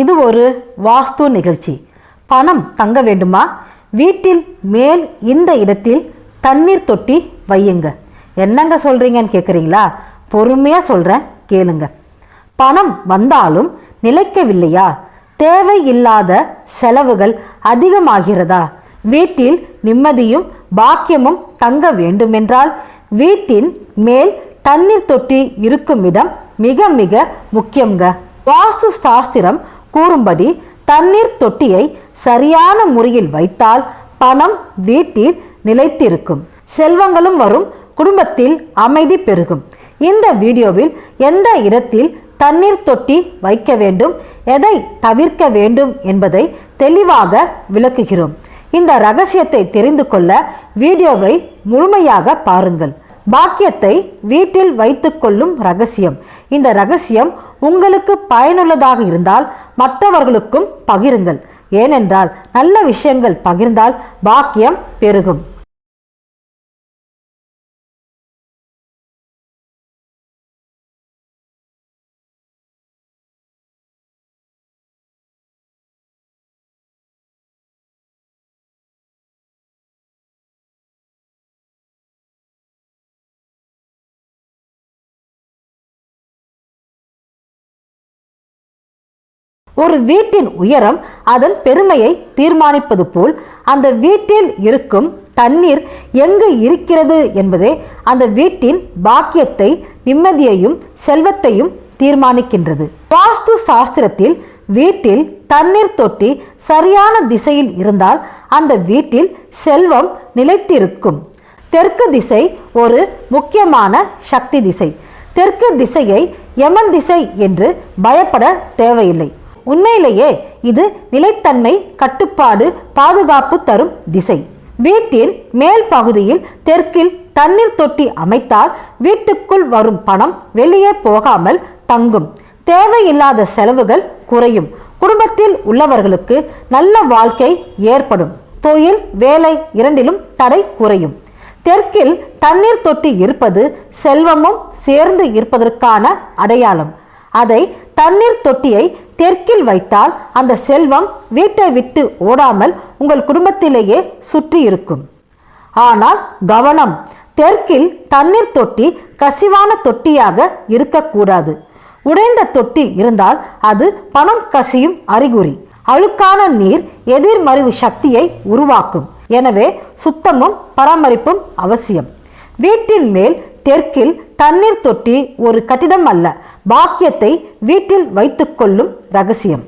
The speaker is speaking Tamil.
இது ஒரு வாஸ்து நிகழ்ச்சி. பணம் தங்க வேண்டுமா? வீட்டில் மேல் இந்த இடத்தில் தண்ணீர் தொட்டி வையுங்க. என்னங்க சொல்றீங்கன்னு கேட்குறீங்களா பொறுமையாக சொல்கிறேன் கேளுங்க. பணம் வந்தாலும் நிலைக்கவில்லையா? தேவையில்லாத செலவுகள் அதிகமாகிறதா? வீட்டில் நிம்மதியும் பாக்கியமும் தங்க வேண்டுமென்றால் வீட்டின் மேல் தண்ணீர் தொட்டி இருக்கும் இடம் மிக மிக முக்கியங்க வாஸ்து சாஸ்திரம் கூறும்படி தண்ணீர் தொட்டியை சரியான முறையில் வைத்தால் பணம் வீட்டில் நிலைத்திருக்கும். செல்வங்களும் வரும் குடும்பத்தில் அமைதி பெருகும். இந்த வீடியோவில் எந்த இடத்தில் தண்ணீர் தொட்டி வைக்க வேண்டும் எதை தவிர்க்க வேண்டும் என்பதை தெளிவாக விளக்குகிறோம். இந்த ரகசியத்தை தெரிந்து கொள்ள வீடியோவை முழுமையாக பாருங்கள். பாக்கியத்தை வீட்டில் வைத்துக்கொள்ளும் ரகசியம். இந்த ரகசியம் உங்களுக்கு பயனுள்ளதாக இருந்தால் மற்றவர்களுக்கும் பகிருங்கள். ஏனென்றால் நல்ல விஷயங்கள் பகிர்ந்தால் பாக்கியம் பெருகும். ஒரு வீட்டின் உயரம் அதன் பெருமையை தீர்மானிப்பது போல் அந்த வீட்டில் இருக்கும் தண்ணீர் எங்கு இருக்கிறது என்பதே அந்த வீட்டின் பாக்கியத்தை நிம்மதியையும் செல்வத்தையும் தீர்மானிக்கின்றது. வாஸ்து சாஸ்திரத்தில் வீட்டில் தண்ணீர் தொட்டி சரியான திசையில் இருந்தால் அந்த வீட்டில் செல்வம் நிலைத்திருக்கும். தெற்கு திசை ஒரு முக்கியமான சக்தி திசை. தெற்கு திசையை யமன் திசை என்று பயப்பட தேவையில்லை. உண்மையிலேயே இது நிலைத்தன்மை கட்டுப்பாடு பாதுகாப்பு தரும் திசை. வீட்டின் மேல் பகுதியில் தெற்கில் தண்ணீர் தொட்டி அமைத்தால் வீட்டுக்குள் வரும் பணம் வெளியே போகாமல் தங்கும். தேவையில்லாத செலவுகள் குறையும். குடும்பத்தில் உள்ளவர்களுக்கு நல்ல வாழ்க்கை ஏற்படும். தொழில் வேலை இரண்டிலும் தடை குறையும். தெற்கில் தண்ணீர் தொட்டி இருப்பது செல்வமும் சேர்ந்து இருப்பதற்கான அடையாளம். அதை தண்ணீர் தொட்டியை தெற்கில் வைத்தால் அந்த செல்வம் வீட்டை விட்டு ஓடாமல் உங்கள் குடும்பத்திலேயே சுற்றி இருக்கும். ஆனால் கவனம் தெற்கில் தண்ணீர் தொட்டி கசிவான தொட்டியாக இருக்கக்கூடாது. உடைந்த தொட்டி இருந்தால் அது பணம் கசியும் அறிகுறி. அழுக்கான நீர் எதிர்மறைவு சக்தியை உருவாக்கும். எனவே சுத்தமும் பராமரிப்பும் அவசியம். வீட்டின் மேல் தெற்கில் தண்ணீர் தொட்டி ஒரு கட்டிடம் அல்ல பாக்கியத்தை வீட்டில் வைத்துக்கொள்ளும் ரகசியம்.